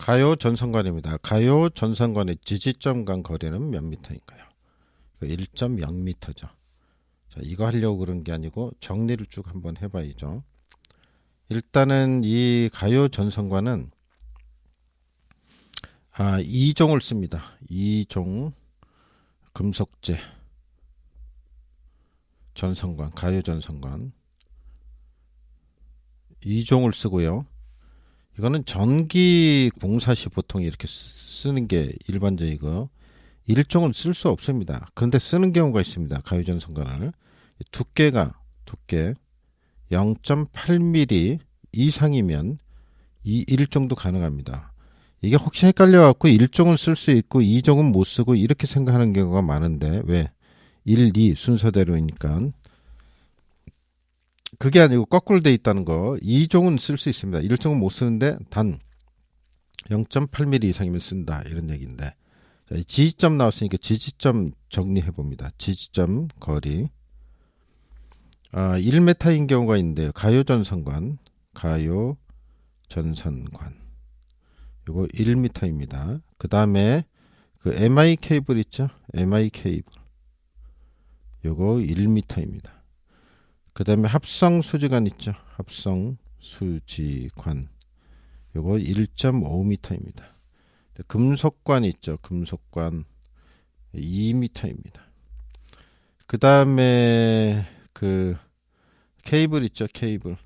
가요 전선관입니다. 가요 전선관의 지지점 간 거리는 몇 미터인가요? 1.0미터죠. 자, 이거 하려고 그런 게 아니고 정리를 쭉 한번 해봐야죠. 일단은 이 가요 전선관은 아, 이종을 씁니다. 이종 금속재 전선관, 가요 전선관 이종을 쓰고요. 이거는 전기 공사 시 보통 이렇게 쓰는 게 일반적이고 일종을 쓸 수 없습니다. 그런데 쓰는 경우가 있습니다. 가요전 선관을 두께가 두께 0.8mm 이상이면 이 일종도 가능합니다. 이게 혹시 헷갈려 갖고 일종을 쓸수 있고 이종은 못 쓰고 이렇게 생각하는 경우가 많은데 왜 1, 2 순서대로니까 그게 아니고 거꾸로 돼 있다는 거. 2종은 쓸 수 있습니다. 1종은 못 쓰는데 단 0.8mm 이상이면 쓴다. 이런 얘기인데. 자, 지지점 나왔으니까 지지점 정리해 봅니다. 지지점 거리. 아, 1m인 경우가 있는데요. 가요 전선관. 가요 전선관. 요거 1m입니다. 그 다음에 그 MI 케이블 있죠? MI 케이블. 요거 1m입니다. 그 다음에 합성 수지관 있죠. 합성 수지관. 요거 1.5m입니다. 금속관 있죠. 금속관 2m입니다. 그 다음에 그 케이블 있죠. 케이블.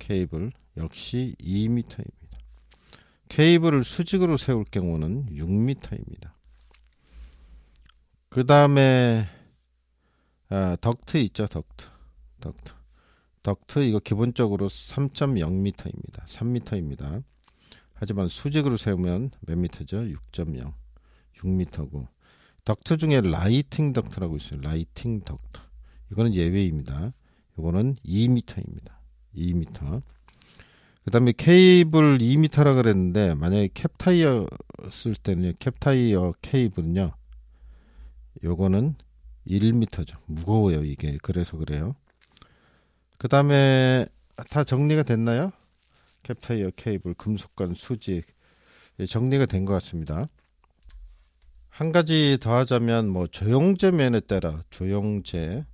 케이블 역시 2m입니다. 케이블을 수직으로 세울 경우는 6m입니다. 그 다음에 아, 덕트 있죠. 덕트. 덕트. 덕트 이거 기본적으로 3.0m입니다. 3m입니다. 하지만 수직으로 세우면 몇 미터죠? 6.0. 6m고. 덕트 중에 라이팅 덕트라고 있어요. 라이팅 덕트. 이거는 예외입니다. 이거는 2m입니다. 2m. 그 다음에 케이블 2m라 그랬는데 만약에 캡타이어 쓸 때는요. 캡타이어 케이블은요. 요거는 1m죠. 무거워요, 이게. 그래서 그래요. 그 다음에 다 정리가 됐나요? 캡타이어 케이블, 금속관, 수직 예, 정리가 된 것 같습니다. 한 가지 더 하자면 뭐 조영제 면에 따라 조영제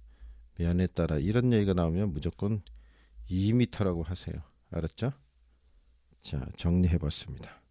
면에 따라 이런 얘기가 나오면 무조건 2m라고 하세요. 알았죠? 자, 정리해 봤습니다.